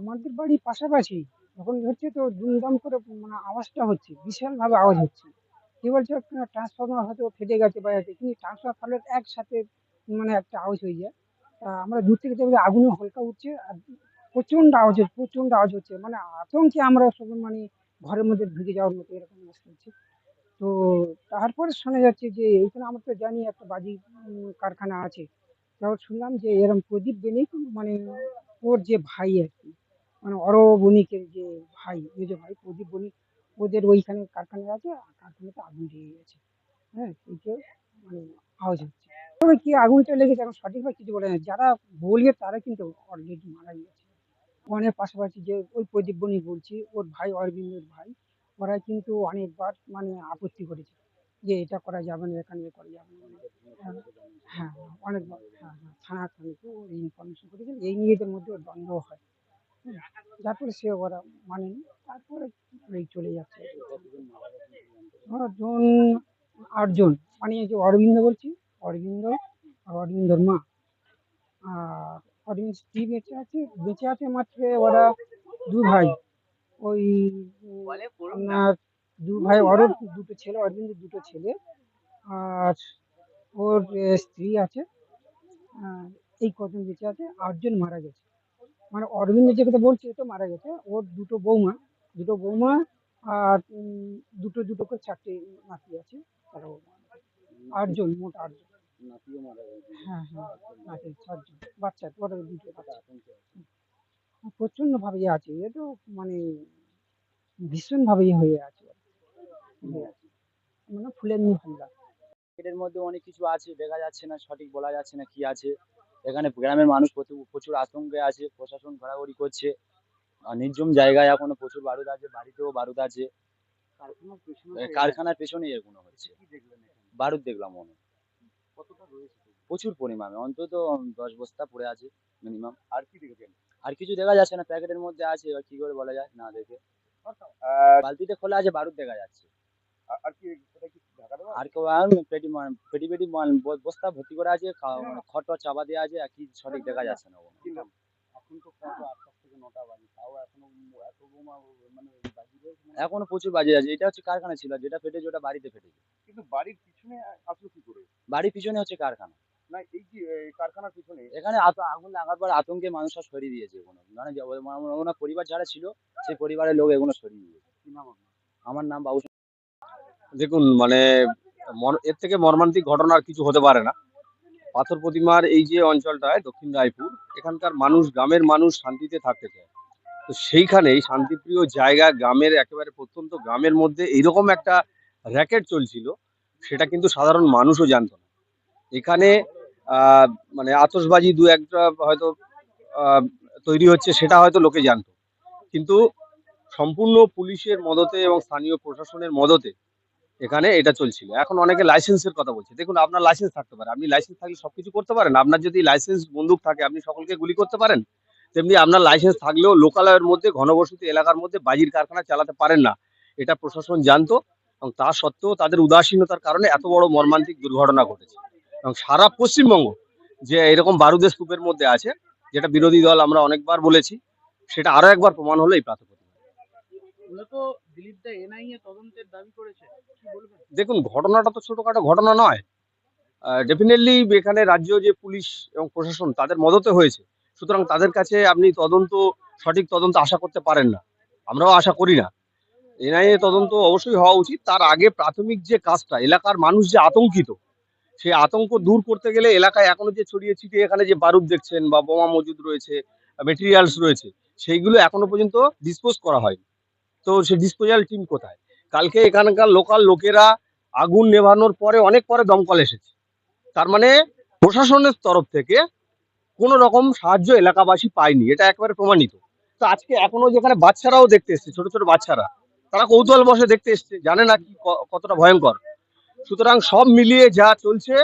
আমাদের বাড়ি পাশাপাশি যখন হচ্ছে তো দুমদাম করে মানে আওয়াজটা হচ্ছে, বিশালভাবে আওয়াজ হচ্ছে। কি বলছে ট্রান্সফরমার হয়তো ফেটে গেছে বা কিন্তু ট্রান্সফার ফালের একসাথে মানে একটা আওয়াজ হয়ে যায়। তা আমরা দূর থেকে দেখি আগুনে হালকা উঠছে আর প্রচণ্ড আওয়াজ হচ্ছে, প্রচণ্ড আওয়াজ হচ্ছে। মানে আতঙ্কে আমরা সব মানে ঘরের মধ্যে ঢুকে যাওয়ার মতো এরকম অবস্থা হচ্ছে। তো তারপরে শোনা যাচ্ছে যে এইখানে আমরা তো জানি একটা বাজি কারখানা আছে। তারপর শুনলাম যে এরকম প্রদীপ বেনিক মানে ওর যে ভাই আর কি। মানে অর বণিকের যে ভাই মেজো ভাই, প্রদীপ বণিক, ওদের ওইখানে কারখানা আছে, আর কারখানাতে আগুন লেগে গেছে। হ্যাঁ এইটা মানে আওয়াজ হচ্ছে। তবে কি আগুনটা লেগেছে এখন সঠিকভাবে কিছু বলে না। যারা বলবে তারা কিন্তু অলরেডি মারা গিয়েছে। অনেক পাশাপাশি যে ওই প্রদীপ বণিক বলছি, ওর ভাই অরবিন্দের ভাই, ওরা কিন্তু অনেকবার মানে আপত্তি করেছে যে এটা করা যাবে না, এখানে করা যাবে না। হ্যাঁ হ্যাঁ অনেকবার হ্যাঁ হ্যাঁ থানা থানাকে ইনফরমেশন করেছেন এই নিয়ে এদের মধ্যে দ্বন্দ্ব হয়। হুম, যার ফলে সে ওরা মানেনি তারপরে এই চলে যাচ্ছে। জন আটজন মানে এই যে অরবিন্দ বলছি অরবিন্দ আর অরবিন্দর মা। আর অরবিন্দ স্ত্রী বেঁচে আছে বেঁচে আছে মাত্র ওরা দু ভাই। ওই আপনার দু ভাই ওরও দুটো ছেলে অরবিন্দের দুটো ছেলে। আর ওর স্ত্রী আছে। এই কজন বেঁচে আছে আটজন মারা গেছে। মানে অরবিন্দ যে কথা বলছি তো মারা গেছে। ওর দুটো বৌমা দুটো বৌমা আর দুটো দুটো করে চারটে নাতি আছে মারা আটজন মোট আটজন। হ্যাঁ হ্যাঁ নাতি চারজন। বাচ্চা দুটো বাচ্চা। প্রচণ্ড ভাবে ইয়ে আছে। এ তো মানে ভীষণ ভাবে ইয়ে হয়ে আছে। হয়ে। মানে ফুলের নি হাল্লা এর মধ্যে অনেক কিছু আছে দেখা যাচ্ছে না সঠিক বলা যাচ্ছে না কি আছে। এখানে গ্রামের মানুষ প্রচুর প্রচুর আতঙ্কে আছে প্রশাসন ঘোরাঘুরি করছে। আর নির্জন জায়গায় এখনও প্রচুর বারুদ আছে বাড়িতেও বারুদ আছে। কারখানার পেছনে এগুলো হচ্ছে। বারুদ দেখলাম মনে প্রচুর পরিমাণে অন্তত দশ বস্তা পড়ে আছে মিনিমাম আর কি দেখেছেন? আর কিছু দেখা যাচ্ছে না প্যাকেটের মধ্যে আছে এবার কি করে বলা যায় না দেখে। বালতিতে খোলা আছে বারুদ দেখা যাচ্ছে। আর কি আর কেউ পেটি পেটি পেটি বস্তা ভর্তি করা আছে খা- মানে খড় চাপা দেওয়া আছে আর কি সঠিক দেখা যাচ্ছে না? এখন মানে মনে হয়। প্রচুর বাজে আছে এটা হচ্ছে কারখানা ছিল যেটা ফেটেছে ওটা বাড়িতে ফেটেছে কিন্তু বাড়ির পিছনে আসলো কি করে বাড়ির পিছনে হচ্ছে কারখানা না এই যে কারখানার পিছনে এখানে আগুন লাগার পর আতঙ্কে মানুষ সব সরিয়ে দিয়েছে এগুলো মানে মানে ওনার পরিবার যারা ছিল সেই পরিবারের লোক এগুলো সরিয়ে দিয়েছে? আমার নাম বাবু দেখুন মানে এর থেকে মর্মান্তিক ঘটনা আর কিছু হতে পারে না। পাথর প্রতিমার এই যে অঞ্চলটায় দক্ষিণ রায়পুর, এখানকার মানুষ, গ্রামের মানুষ শান্তিতে থাকতে চায়। তো সেইখানে এই শান্তিপ্রিয় জায়গা গ্রামের, একেবারে প্রত্যন্ত গ্রামের মধ্যে এইরকম একটা র্যাকেট চলছিল, সেটা কিন্তু সাধারণ মানুষও জানতো না। এখানে মানে আতসবাজি দু একটা হয়তো তৈরি হচ্ছে, সেটা হয়তো লোকে জানতো। কিন্তু সম্পূর্ণ পুলিশের মদতে এবং স্থানীয় প্রশাসনের মদতে এখানে এটা চলছিল। এখন অনেকে লাইসেন্সের কথা বলছে। দেখুন, আপনার লাইসেন্স থাকতে পারে। আপনি লাইসেন্স থাকলে সবকিছু করতে পারেন। আপনার যদি লাইসেন্স বন্দুক থাকে, আপনি সকলকে গুলি করতে পারেন। তেমনি আপনার লাইসেন্স থাকলেও লোকালয়ের মধ্যে, ঘনবসতি এলাকার মধ্যে বাজির কারখানা চালাতে পারেন না। এটা প্রশাসন জানতো এবং তা সত্ত্বেও তাদের উদাসীনতার কারণে এত বড় মর্মান্তিক দুর্ঘটনা ঘটেছে। এবং সারা পশ্চিমবঙ্গ যে এরকম বারুদের স্তূপের মধ্যে আছে, যেটা বিরোধী দল আমরা অনেকবার বলেছি, সেটা আরও একবার প্রমাণ হলো এই প্রাথমিক দেখুন, ঘটনাটা তো ছোটখাটো ঘটনা নয়। ডেফিনেটলি এখানে রাজ্য যে পুলিশ এবং প্রশাসন, তাদের মদতে হয়েছে। সুতরাং তাদের কাছে আপনি তদন্ত, সঠিক তদন্ত আশা করতে পারেন না। আমরাও আশা করি না। এনআইএ তদন্ত অবশ্যই হওয়া উচিত। তার আগে প্রাথমিক যে কাজটা, এলাকার মানুষ যে আতঙ্কিত, সেই আতঙ্ক দূর করতে গেলে এলাকায় এখনও যে ছড়িয়ে ছিটিয়ে এখানে যে বারুদ দেখছেন বা বোমা মজুদ রয়েছে মেটেরিয়ালস রয়েছে, সেইগুলো এখনও পর্যন্ত ডিসপোজ করা হয়নি। তো সে ডিসপোজাল টিম কোথায়? কালকে এখানকার লোকাল লোকেরা আগুন নেভানোর পরে, অনেক পরে দমকল এসেছে। তার মানে প্রশাসনের তরফ থেকে কোনো রকম সাহায্য এলাকাবাসী পায়নি, এটা একেবারে প্রমাণিত। তো আজকে এখনও যেখানে বাচ্চারাও দেখতে এসছে, ছোট ছোট বাচ্চারা, তারা কৌতূহল বসে দেখতে এসছে, জানে না কি কতটা ভয়ঙ্কর। সুতরাং সব মিলিয়ে যা চলছে,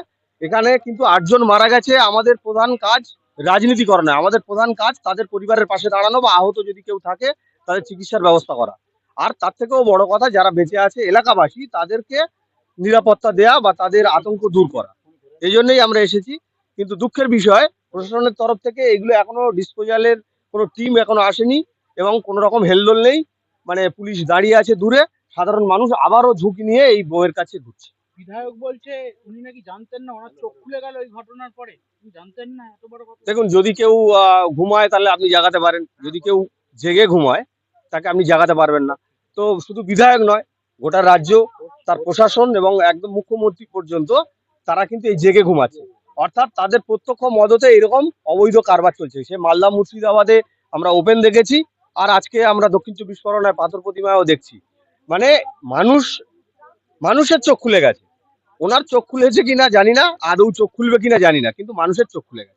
এখানে কিন্তু আটজন মারা গেছে। আমাদের প্রধান কাজ রাজনীতি করা নয়, আমাদের প্রধান কাজ তাদের পরিবারের পাশে দাঁড়ানো বা আহত যদি কেউ থাকে, তাদের চিকিৎসার ব্যবস্থা করা। আর তার থেকেও বড় কথা যারা বেঁচে আছে এলাকাবাসী তাদেরকে নিরাপত্তা দেয়া বা তাদের আতঙ্ক দূর করা। এই জন্যই আমরা এসেছি। কিন্তু দুঃখের বিষয় প্রশাসনের তরফ থেকে এগুলো এখনও ডিসপোজালের কোনো টিম এখনও আসেনি এবং কোনো রকম হেলদোল নেই। মানে পুলিশ দাঁড়িয়ে আছে দূরে। সাধারণ মানুষ আবারও ঝুঁকি নিয়ে এই বউয়ের কাছে ঘুরছে। বিধায়ক বলছে উনি নাকি জানতেন না ওনার চোখ খুলে গেল ওই ঘটনার পরে। জানতেন না এত বড় কথা। দেখুন যদি কেউ আহ, ঘুমায় তাহলে আপনি জাগাতে পারেন। যদি কেউ জেগে ঘুমায় তাকে আপনি জাগাতে পারবেন না। তো শুধু বিধায়ক নয়, গোটা রাজ্য, তার প্রশাসন এবং একদম মুখ্যমন্ত্রী পর্যন্ত তারা কিন্তু এই জেগে ঘুমাচ্ছে। অর্থাৎ তাদের প্রত্যক্ষ মদতে এরকম অবৈধ কারবার চলছে। সে মালদা মুর্শিদাবাদে আমরা ওপেন দেখেছি আর আজকে আমরা দক্ষিণ চব্বিশ পরগনায় পাথর প্রতিমায়ও দেখছি। মানে মানুষ, মানুষের চোখ খুলে গেছে। ওনার চোখ খুলেছে কিনা জানি না, আদৌ চোখ খুলবে কিনা জানি না, কিন্তু মানুষের চোখ খুলে গেছে।